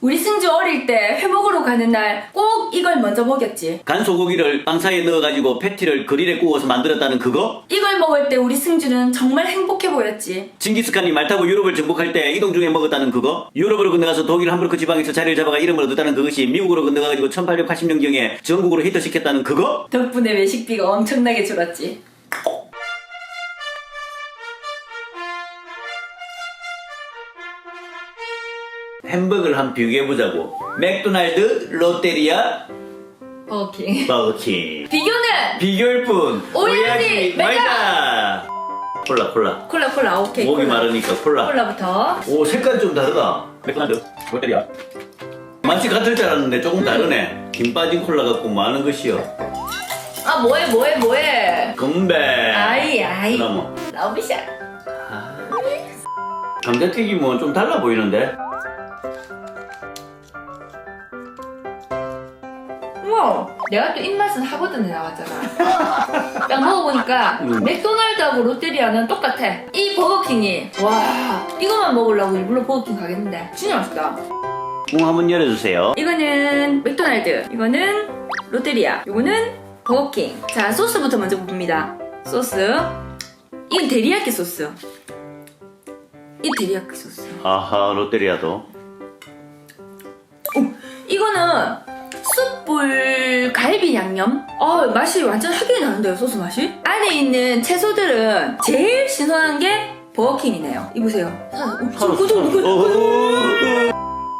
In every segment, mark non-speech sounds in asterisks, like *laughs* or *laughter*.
우리 승주 어릴 때회 먹으러 가는 날 꼭 이걸 먼저 먹였지. 간 소고기를 빵 사이에 넣어가지고 패티를 그릴에 구워서 만들었다는 그거? 이걸 먹을 때 우리 승주는 정말 행복해 보였지. 징기스칸이 말 타고 유럽을 정복할 때 이동 중에 먹었다는 그거? 유럽으로 건너가서 독일 함부르크 지방에서 자리를 잡아가 이름을 얻었다는 그것이 미국으로 건너가가지고 1880년경에 전국으로 히트시켰다는 그거? 덕분에 외식비가 엄청나게 줄었지. 햄버거를 한번 비교해보자고. 맥도날드, 롯데리아, 버거킹. 버거킹. 비교는 비교일 뿐. 오해하지 말자 콜라 콜라. 콜라 콜라. 오케이. 목이 콜라. 마르니까 콜라. 콜라부터. 오 색깔이 좀 다르다. 맥도날드 롯데리아. 맛이 같을 줄 알았는데 조금 다르네. 김 빠진 콜라 뭐 하는 것이요 아 뭐해 뭐해 뭐해. 건배. 아이 아이. 그럼 러브샷. 감자튀김은 좀 달라 보이는데 우와, 내가 또 입맛은 하버드에 나왔잖아. 딱 먹어보니까 음. 맥도날드하고 롯데리아는 똑같아. 이 버거킹이 와 이거만 먹으려고 일부러 버거킹 가겠는데 진짜 맛있다. 웅 한번 열어주세요 이거는 맥도날드, 이거는 롯데리아, 이거는 버거킹. 자 소스부터 먼저 봅니다. 소스. 이건 데리야끼 소스. 이 데리야끼 소스. 아하 롯데리아도 오, 이거는 숯불 갈비 양념. 어 맛이 완전 하게 나는데요 소스 맛이? 안에 있는 채소들은 제일 신선한 게 버거킹이네요. 이보세요. 구독 서로. 구독. 어허.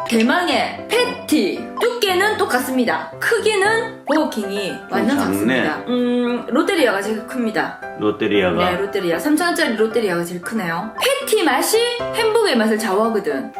대망의 패티 두께는 똑같습니다. 크기는 버거킹이 완전 작네. 작습니다. 음 롯데리아가 제일 큽니다. 롯데리아가 네 롯데리아 3천원짜리 롯데리아가 제일 크네요. 패티 맛이 햄버거의 맛을 좌우하거든.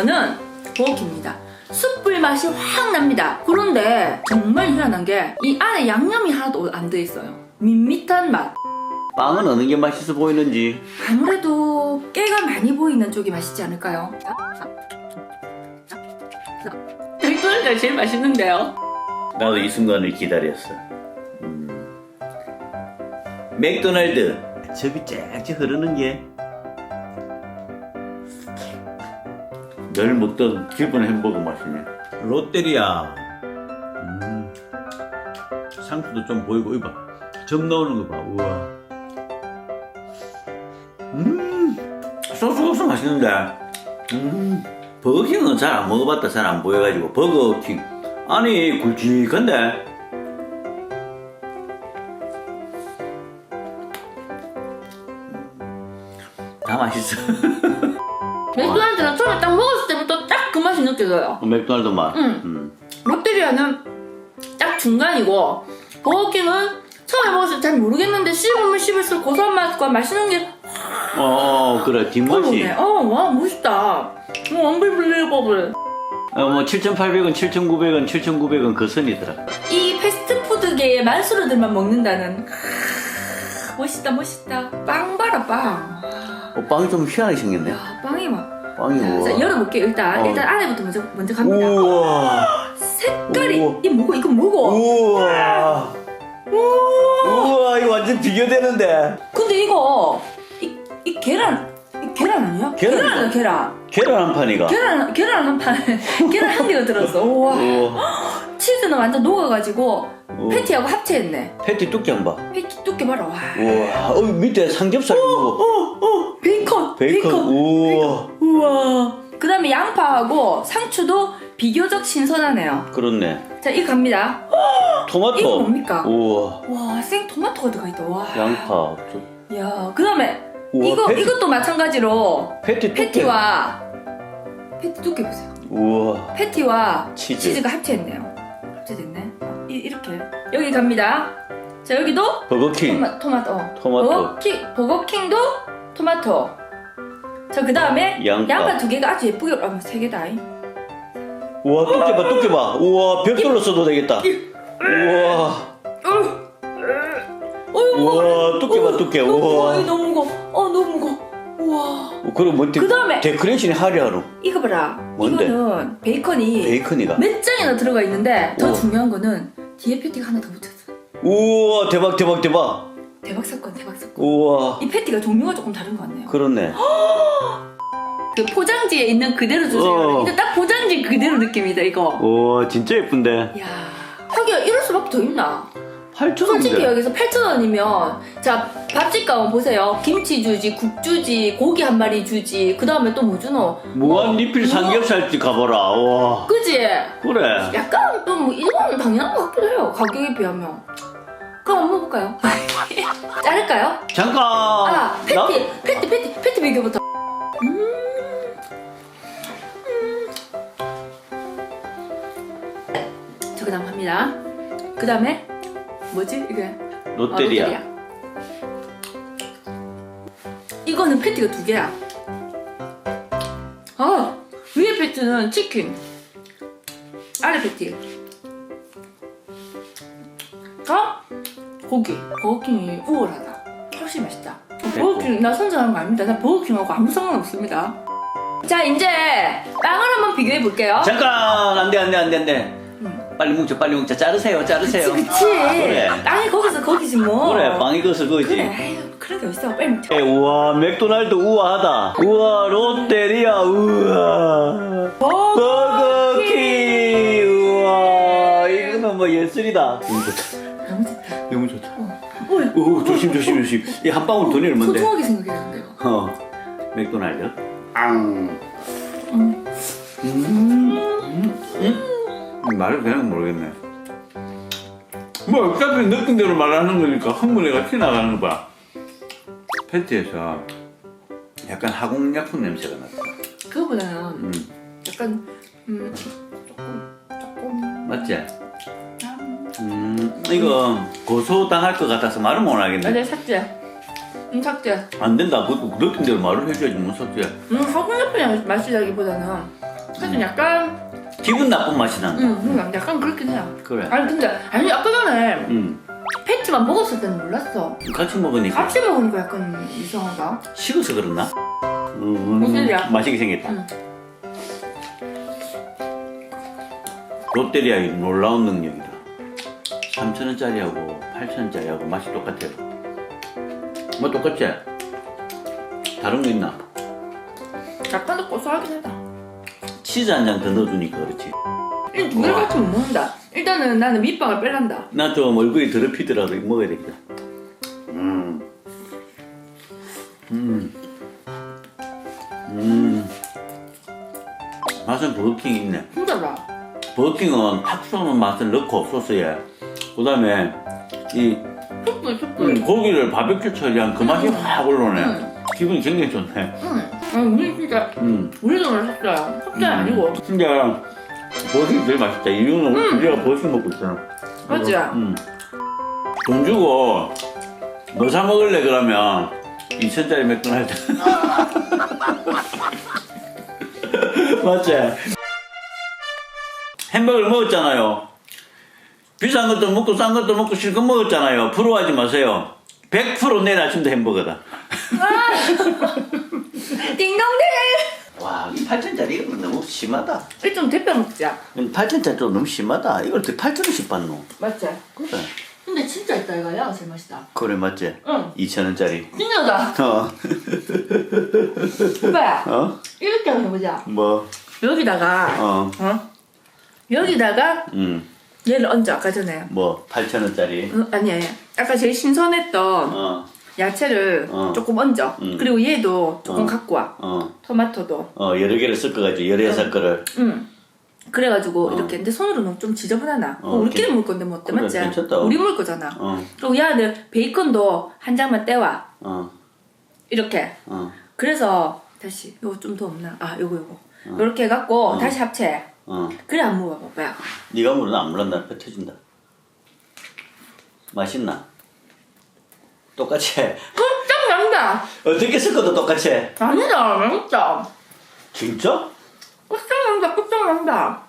거는 버거킹입니다. 숯불 맛이 확 납니다. 그런데 정말 희한한 게 이 안에 양념이 하나도 안 들어있어요. 밋밋한 맛. 빵은 어느 게 맛있어 보이는지 아무래도 깨가 많이 보이는 쪽이 맛있지 않을까요? 맥도날드가 제일 맛있는데요. 나도 이 순간을 기다렸어. 음. 맥도날드 접이 쫙쫙 흐르는 게 늘 먹던 기본 햄버거 맛이네. 롯데리아 음. 상추도 좀 보이고 이봐 점 나오는 거 봐. 우와. 음 소스 소스 맛있는데. 음 버거킹은 잘 안 먹어봤다 잘 안 보여가지고 버거킹 아니 굵직한데 다 맛있어 *laughs* 맥도날드는 처음에 딱 느껴져요. 맥도날드 맛 응. 음. 롯데리아는 딱 중간이고 버거킹은 처음에 먹었을 때 잘 모르겠는데 씹으면 씹을수록 고소한 맛과 맛있는 게 어, 어 그래 뒷맛이. 어, 와 멋있다. 어, 언빌블리버블. 어, 뭐 7,800원 7,900원 7,900원 그 선이더라 이 패스트푸드계의 만수르들만 먹는다는 크, 멋있다 멋있다. 빵 봐라 빵. 어, 빵이 좀 희한하게 생겼네 야 빵이 막. 빵이 자, 열어볼게요 일단 어. 일단 안에부터 먼저 먼저 갑니다. 우와 *gasps* 색깔이 우와. 이 뭐고 이거 뭐고? 우와 우와 이거 완전 비교되는데 근데 이거 이, 이 계란 이 계란 아니야? 계란이다. 계란이야 계란. 계란 한 판이가 계란 계란 한 판, *laughs* 계란 한 개가 들었어. 우와. 우와 *gasps* 치즈는 완전 녹아가지고 우와. 패티하고 합체했네. 패티 두께 한봐 패티 두께 봐라. 와. 우와 어, 밑에 삼겹살 어, 이거 베이컨. 베이컨 우와 우와. 그다음에 양파하고 상추도 비교적 신선하네요. 그렇네 자, 이거 갑니다. *gasps* 토마토 이거 뭡니까? 우와 와, 생 토마토가 들어가 있다. 와. 양파 저- 야, 그다음에 우와, 이거 패티, 이것도 마찬가지로 패티 두께 패티와 패티 두께 보세요. 우와 패티와 치즈. 치즈. 가 합체했네요. 합체됐네. 어, 이, 이렇게 여기 갑니다. 자 여기도 버거킹 토마, 토마토. 어. 토마토. 버거킹 버거킹도 토마토. 자 그 다음에 양파. 두 개가 아주 예쁘게 아, 세 개다. 우와 두께 봐 두께 봐 우와 벽돌로 써도 되겠다 우와 어휴, 우와 두께 봐 두께. 우와 너무 무거워. 어 너무 무거워. 우와. 어, 그럼 뭐 데, 그다음에- 데코레이션이 하려고 이거 봐라. 뭔데? 이거는 베이컨이 베이컨이가 몇 장이나 들어가 있는데 더 오. 중요한 거는 뒤에 패티가 하나 더 붙었어. 우와 대박 대박 대박 대박 사건, 대박 사건. 우와 이 패티가 종류가 조금 다른 것 같네요. 그렇네 *gasps* 그 포장지에 있는 그대로 주세요. 어. 이거 딱 포장지 그대로 느낌이다 이거. 우와 진짜 예쁜데 야, 하기야 이럴 수밖에 더 있나? 8천 솔직히 여기서 8,000원이면 자 밥집 가면 보세요. 김치 주지, 국 주지, 고기 한 마리 주지. 그 다음에 또 뭐 주노? 무한 리필 우와. 삼겹살집 가봐라 와 그지? 그래 약간 또뭐 이건 당연한 것 같기도 해요. 가격에 비하면. 그럼 한번 볼까요? *laughs* 자를까요? 잠깐 아, 나- 패티, 패티, 패티, 패티 비교부터. 음. 음. 저 그다음 합니다. 그 다음에 뭐지 이게? 롯데리아 아, 이거는 패티가 두 개야. 아 위에 패티는 치킨, 아래 패티. 아 고기. 버거킹이 우월하다. 훨씬 맛있다. 버거킹 나 선전하는 거 아닙니다. 나 버거킹하고 아무 상관 없습니다. 자 이제 빵을 한번 비교해 볼게요. 잠깐 안돼 안돼 안돼 안돼 음. 빨리 뭉쳐 빨리 뭉쳐 자르세요 자르세요 그치 그치. 그래. 빵이 거기서 거기지 뭐. 그래 빵이 것을 거지 그래. 아유, 게 어딨어. 빨리 먹자. 에, 우와 맥도날드 우아하다 우와 롯데리아 우와 버거킹 우와 이거는 뭐 예술이다 너무 좋다 너무 좋다. 너무 좋다 어. 오 조심 조심 조심 이 한 방울 돈이 얼만데 소중하게 생각해야 돼요. 어 맥도날드 앙 음. 말을 그냥 모르겠네. 뭐 어차피 느낀 대로 말하는 거니까 흥분해가 티나가는 거야. 팬티에서 약간 화공약품 냄새가 났다. 그거보다는 음. 약간 음 조금 조금. 맞지? 음. 음 이거 고소 당할 것 같아서 말을 못 하겠네. 맞아 삭제. 음 삭제. 안 된다. 그것도 느낀 대로 말을 해줘야지 못 삭제. 음 화공약품의 맛이라기보다는 그래도 약간 기분 나쁜 맛이 난다 음 음, 약간 그렇긴 해요. 그래 아니 근데 아니 아까 전에 음 패티만 먹었을 때는 몰랐어. 같이 먹으니까 같이 먹으니까 약간 이상하다. 식어서 그렇나? 음, 무슨 일이야? 맛있게 생겼다. 음. 롯데리아의 놀라운 능력이다. 3,000원짜리하고 8,000원짜리하고 맛이 똑같아요. 뭐 똑같지? 다른 거 있나? 약간 더 고소하긴 하다. 치즈 한 장 더 넣어주니까 그렇지. 이두 개를 같이 못 먹는다. 일단은 나는 밑방을 뺄란다. 나좀 얼굴이 더럽히더라도 이거 먹어야 되겠다. 음. 음. 음. 맛은 버거킹이 있네. 힘들다. 버거킹은 탁 쏘는 맛을 넣고 소스에 그 다음에 이 숯불 숯불. 음, 고기를 바베큐 처리한 그 맛이 음. 확 올라오네 음. 기분이 굉장히 좋네 응. 음, 우리 진짜 음. 우리도 맛있어요. 섭제 아니고. 근데 버거킹이 제일 맛있다 이유는 우리 우리가 버거킹 먹고 있잖아 맞지? 음. 돈 주고 뭐 사 먹을래 그러면 2천짜리 맥도날드 *laughs* 맞지? 햄버거를 먹었잖아요 비싼 것도 먹고 싼 것도 먹고 실컷 먹었잖아요 부러워하지 마세요 100% 내일 아침도 햄버거다 *laughs* 띵동댕. 와 8천짜리 이건 너무 심하다 이좀 대표 먹자. 8천짜리 좀 너무 심하다 이걸 어떻게 8천원씩 받노 맞지? 그래 근데 진짜 있다 이거야 제일 맛있다. 그래 맞지? 응. 2천원짜리 진짜다. 어? 오빠 어? 이렇게 한번 해보자. 뭐? 여기다가 어? 어? 여기다가 음, 얘를 얹어 아까 전에. 뭐 8천 원짜리 응, 아니 아니. 아까 제일 신선했던 어, 야채를 어. 조금 얹어. 음. 그리고 얘도 조금 어. 갖고 와. 어, 토마토도. 어 여러 개를 섞어가지고 여러 여섯 거를 응. 그래가지고 어. 이렇게 근데 손으로 넣으면 좀 지저분하나. 어, 우리끼리 괜- 먹을 건데 뭐 어때 그래, 맞지? 괜찮다. 우리 먹을 거잖아. 어, 그리고 얘는 베이컨도 한 장만 떼와 어, 이렇게. 어, 그래서 다시 요거 좀 더 없나? 아 요거 요거. 이렇게 해갖고 어. 다시 합체. 어. 그래 안 먹어 오빠야. 네가 물으나 안 물었나 뱉어준다 맛있나? 똑같이 깜짝 난다. 어떻게 섞어도 똑같이 아니다 맛있다. 진짜? 깜짝 난다 깜짝 난다.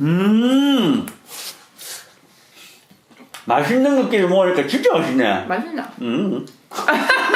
음 맛있는 것끼리 먹으니까 진짜 맛있네 맛있나? 음 *laughs*